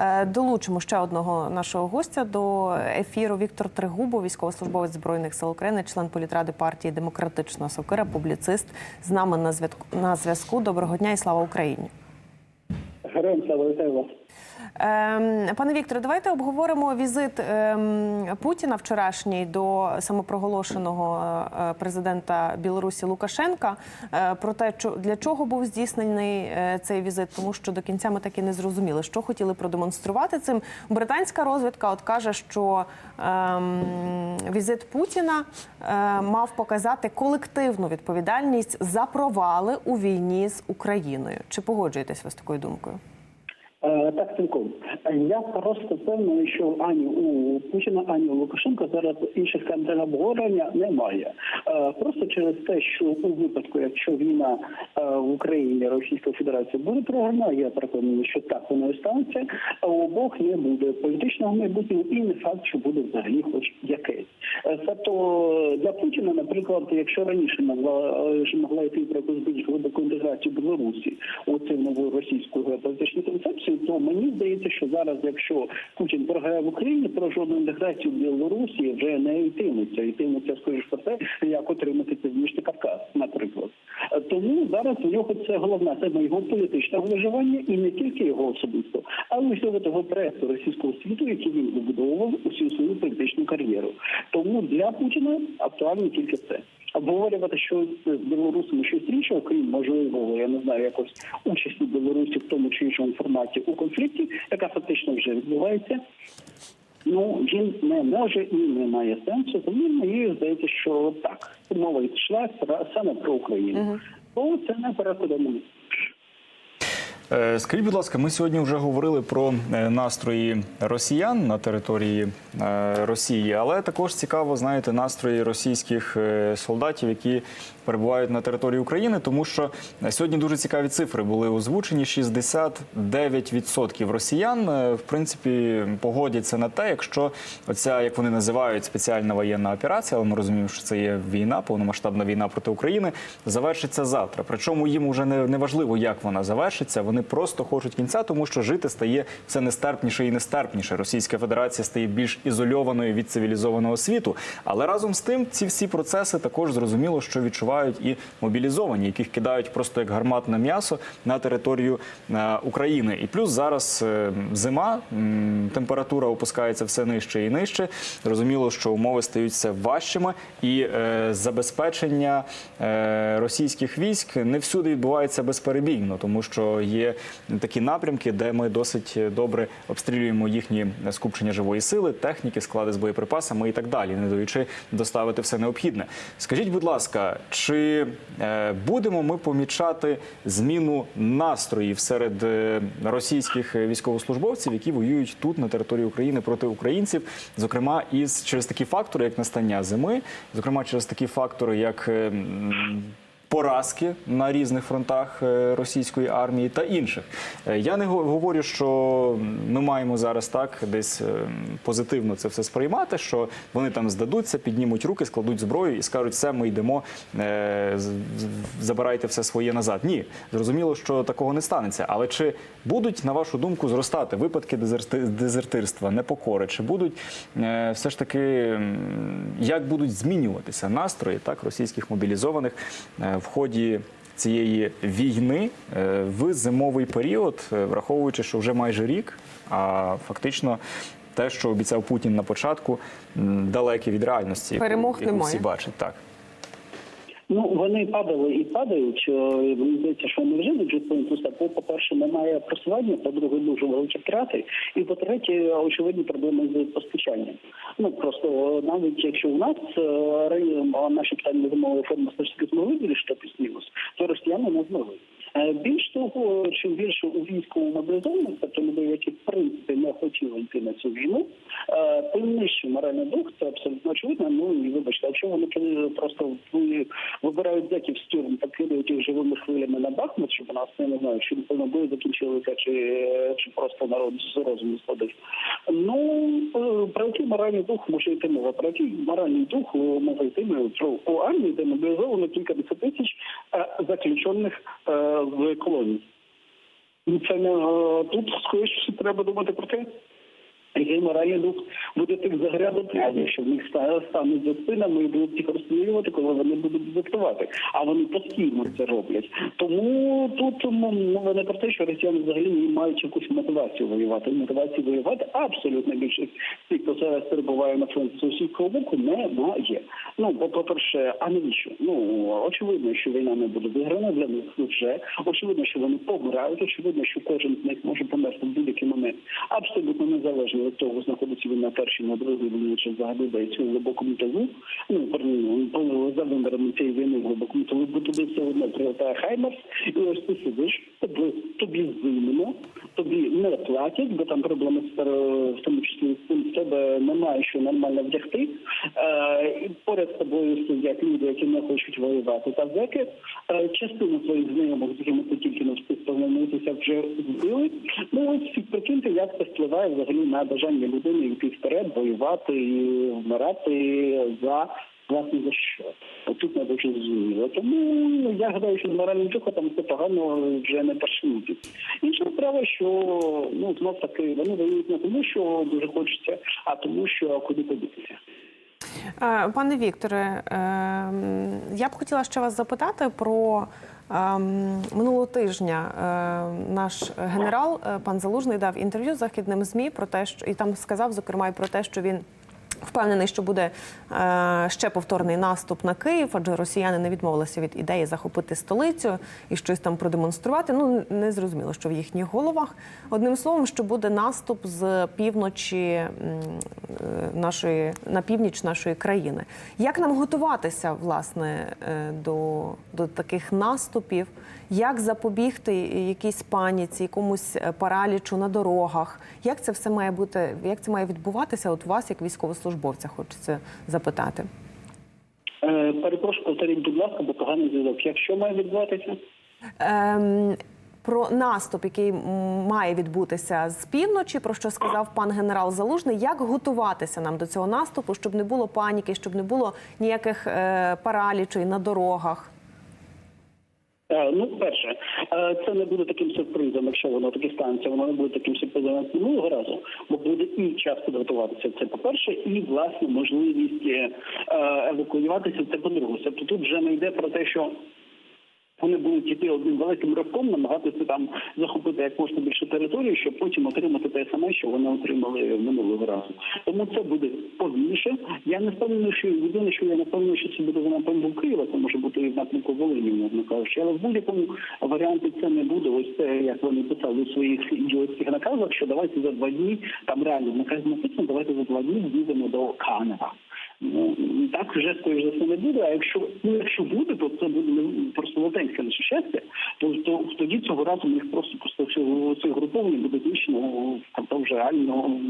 Е, Долучимо ще одного нашого гостя до ефіру. Віктор Тригубо, військовослужбовець збройних сил України, член політради партії Демократична Сокира, публіцист з нами на зв'язку. На зв'язку. Доброго дня і слава Україні. Героям слава вітаю вас. Ем, Пане Вікторе, давайте обговоримо візит ем, Путіна вчорашній до самопроголошеного е, президента Білорусі Лукашенка. Е, Про те, для чого був здійснений е, цей візит, тому що до кінця ми так і не зрозуміли, що хотіли продемонструвати цим. Британська розвідка от каже, що ем, візит Путіна мав показати колективну відповідальність за провали у війні з Україною. Чи погоджуєтесь ви з такою думкою? Е, Так, цілком. Е, Я просто впевнений, що ані у Путіна, ані у Лукашенка зараз інших тем обговорення немає. Е, Просто через те, що у випадку, якщо війна в Україні Російської Федерації буде програна, я переконаний, що так воно і станеться. Обох не буде політичного майбутнього і не факт, що буде взагалі хоч якесь. Тобто для Путіна, наприклад, якщо раніше могла е, могла йти про якусь більш глибоку інтеграцію Білорусі у цю нову російську геополітичну концепцію, то мені здається, що зараз, якщо Путін програє в Україні, про жодну інтеграцію Білорусі вже не йтиметься. Йтиметься скоріш про те, як отримати північний Кавказ, наприклад. Тому зараз у нього це головна тема його політичного виживання і не тільки його особисто, але й всього того проекту російського світу, який він вибудовував усю свою політичну кар'єру. Тому для Путіна актуально тільки це. Обговорювати щось з білорусами щось інше, окрім можливого, я не знаю, якось участі Білорусі в тому чи іншому форматі у конфлікті, яка фактично вже відбувається. Ну він не може і не має сенсу. Тому мені здається, що так мова йшла саме про Україну. бо це не перекладемо. Е, Скажіть, будь ласка, ми сьогодні вже говорили про е, настрої росіян на території е, Росії, але також цікаво, знаєте, настрої російських солдатів, які перебувають на території України, тому що сьогодні дуже цікаві цифри були озвучені. 69% росіян, е, в принципі, погодяться на те, якщо оця, як вони називають, спеціальна воєнна операція, але ми розуміємо, що це є війна, повномасштабна війна проти України, завершиться завтра. Причому їм вже не, не важливо, як вона завершиться. Вони просто хочуть кінця, тому що жити стає все нестерпніше і нестерпніше. Російська Федерація стає більш ізольованою від цивілізованого світу. Але разом з тим, ці всі процеси також зрозуміло, що відчувають і мобілізовані, яких кидають просто як гарматне м'ясо на територію е, України. І плюс зараз е, зима, температура опускається все нижче і нижче. Зрозуміло, що умови стають все важчими, і е, забезпечення російських військ не всюди відбувається безперебійно, тому що є такі напрямки, де ми досить добре обстрілюємо їхні скупчення живої сили, техніки, склади з боєприпасами і так далі, не даючи доставити все необхідне. Скажіть, будь ласка, чи е, будемо ми помічати зміну настроїв серед е, російських військовослужбовців, які воюють тут на території України проти українців, зокрема із через такі фактори, як настання зими, зокрема через такі фактори, як е, м, Поразки на різних фронтах е, російської армії та інших. Е, Я не го- говорю, що ми маємо зараз так десь е, позитивно це все сприймати, що вони там здадуться, піднімуть руки, складуть зброю і скажуть, все, ми йдемо, забирайте все своє назад. Ні, зрозуміло, що такого не станеться. Але чи будуть, на вашу думку, зростати випадки дезерти- дезертирства, непокори? Чи будуть все ж таки, як будуть змінюватися настрої так, російських мобілізованих в ході цієї війни е, в зимовий період, е, враховуючи, що вже майже рік, а фактично. Те, що обіцяв Путін на початку, далеке від реальності, яку- Перемог яку немає. всі бачать. Так. Ну вони падали і падають. Е, Мені здається, що вони вже не джетпоінтуса. Бо, по-перше, немає просування, по-друге, дуже великі втрати. І по-третє, очевидні проблеми з постачанням. Ну просто е, навіть якщо у нас е, наші питання ж таки змогли вирішити плюс-мінус, то росіяни не змогли. Більш того, чим більше у війську мобілізованих, тобто людей, які хотіли йти на цю війну, е, тим нижче моральний дух, це абсолютно очевидно. Ну і вибачте, якщо вони просто вибирають зеків з тюрм та кидають їх живими хвилями на Бахмут, щоб нас не знаю, чи напевно бої закінчилися, чи, чи просто народ з розуму сходив. Ну е, про який моральний дух може йти мова? Про який моральний дух може йти мова? Про у армії, де мобілізовано кілька десять тисяч е, заключених в колонії. Ну, Це не е, тут скоріше треба думати про те. Який моральний дух буде тих загрядотрядів, що в них ста- стануть за спинами і будуть їх розстрілювати, коли вони будуть диктувати. А вони постійно це роблять. Тому тут ну, мова не про те, що росіяни взагалі не мають якусь мотивацію воювати. Мотивації воювати абсолютно більшість тих, хто зараз перебуває на фронті з російського боку, немає. Ну, бо, по-перше, а навіщо? Ну, очевидно, що війна не буде виграна для них вже. Очевидно, що вони помирають. Очевидно, що кожен з них може померти в будь-який момент. Абсолютно незалежно від того, знаходиться він на першій, на другій війні, чи взагалі десь у глибокому тилу. Ну, за вимірами цієї війни в глибокому тилу, бо туди все одно прилетає Хаймерс, і ось ти сидиш, тобі, тобі зимно, тобі не платять, бо там проблеми з в тому числі тебе немає що нормально вдягти. Е, і поряд з тобою сидять люди, які не хочуть воювати. Та зеки е, частину своїх знайомих, з якими ти тільки не встиг повернутися, вже збили. Ну ось прикиньте, як це впливає взагалі на бажання людини йти вперед, воювати і вмирати за. Власне за що? Отут не дуже зрозуміло. Тому я гадаю, що з моральним там все погано вже не почнуть. Інша справа, що ну знов таки вони воюють не тому, що дуже хочеться, а тому, що куди подітися. Е, Пане Вікторе, ем, я б хотіла ще вас запитати про ем, минулого тижня. е, Наш генерал е, пан Залужний дав інтерв'ю західним змі про те, що і там сказав зокрема і про те, що він. Впевнений, що буде е, ще повторний наступ на Київ, адже росіяни не відмовилися від ідеї захопити столицю і щось там продемонструвати. Ну не зрозуміло, що в їхніх головах. Одним словом, що буде наступ з півночі е, нашої на північ нашої країни. Як нам готуватися власне е, до, до таких наступів? Як запобігти якійсь паніці, якомусь паралічу на дорогах? Як це все має бути? Як це має відбуватися? От вас, як військовослужбовця, хочеться запитати. Е, перепрошую, повторіть, будь ласка, бо поганий зв'язок. Якщо має відбуватися? Ем, про наступ, який має відбутися з півночі, про що сказав пан генерал Залужний, як готуватися нам до цього наступу, щоб не було паніки, щоб не було ніяких е, паралічей на дорогах? Е, Ну, перше, е, це не буде таким сюрпризом, якщо воно таки станеться. Воно не буде таким сюрпризом як минулого разу, бо буде і час підготуватися. Це по-перше, і власне можливість е, евакуюватися. Це по-друге. Тобто тут вже не йде про те, що. Вони будуть йти одним великим ривком, намагатися там захопити як можна більше території, щоб потім отримати те саме, що вони отримали минулого разу. Тому це буде повільніше. Я не впевнений, що єдине, що я не впевнений, що це буде в напрямку Києва, це може бути і в напрямку Волині, мовно кажучи. Але в будь-якому варіанті це не буде. Ось це як вони писали у своїх ідіотських наказах, що давайте за два дні там реально наказ написано, давайте за два дні їдемо до Канева. Ну так вже все не буде. А якщо ну якщо буде, то це буде ну, просто латенське наше щастя. То, то тоді цього разу їх просто просто всього це груповання буде знищено впродовж реально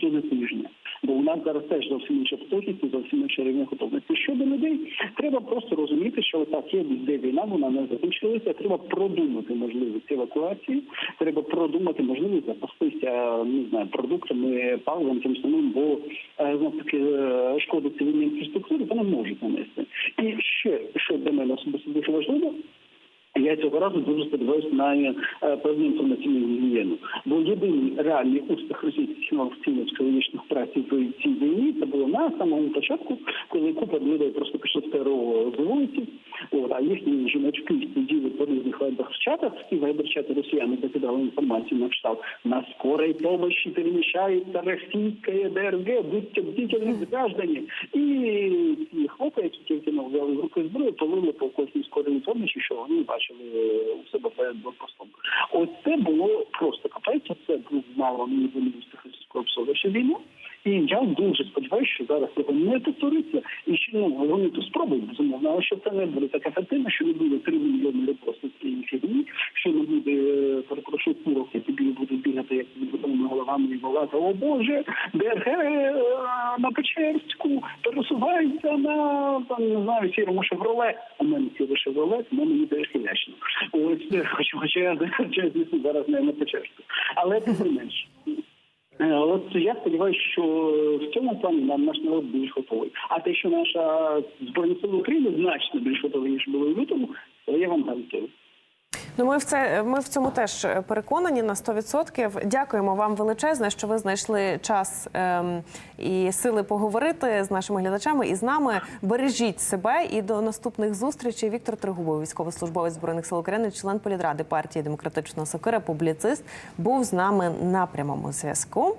чотири тижні. Бо у нас зараз теж зовсім інша потужність, зовсім інша рівня готовності. Щодо людей, треба просто розуміти, що так є де війна, вона не закінчилася. Треба продумати можливість евакуації. Треба продумати можливість запастися не знаю продуктами, паливом тим самим, бо е, знов таки е, шкоду цивільній інфраструктурі вони можуть нанести. І ще що для мене особисто дуже важливо. Я цього разу дуже сподіваюся на е, певну інформаційну гігієну. Бо єдиний реальний успіх російських інформаційних психологічних операцій в цій війні це було на самому початку, коли купа людей просто пішли з ТРО з вулиці, от, а їхні жіночки сиділи по різних вайбер-чатах, ці вайбер-чати росіяни закидали інформацію на кшталт. «На скорой помощи переміщається російська ДРГ, будьте бдительні граждані». І ці хлопці, які тільки взяли в руки зброю, полили по кожній скорій помощі, що вони бачили у себе перед блокпостом. Ось це було просто капець, це був мало мені успіх російського обсовища війну. І я дуже сподіваюся, що зараз цього не повториться, і що ну вони то спробують безумовно, але що це не буде так ефективно, що не буде 3 мільйони людей з цієї фігні, що не буде е, перепрошую курок, які будуть бігати як відбитими головами і волати. О Боже, ДРГ е, на Печерську пересувається там не знаю фірму шевроле. в мене сіре шевроле, тому мені трішки лячно. Ось е, хоча, я звісно, зараз не на Печерську, але не менше. От я сподіваюся, що в цьому плані нам наш народ більш готовий. А те, що наша збройні сили України значно більш готові, ніж були в лютому, то я вам гарантую. Ну, ми в це ми в цьому теж переконані на 100%. Дякуємо вам величезне, що ви знайшли час ем, і сили поговорити з нашими глядачами і з нами. Бережіть себе і до наступних зустрічей. Віктор Тригубов, військовослужбовець збройних сил України, член політради партії демократичного сокира, публіцист, був з нами на прямому зв'язку.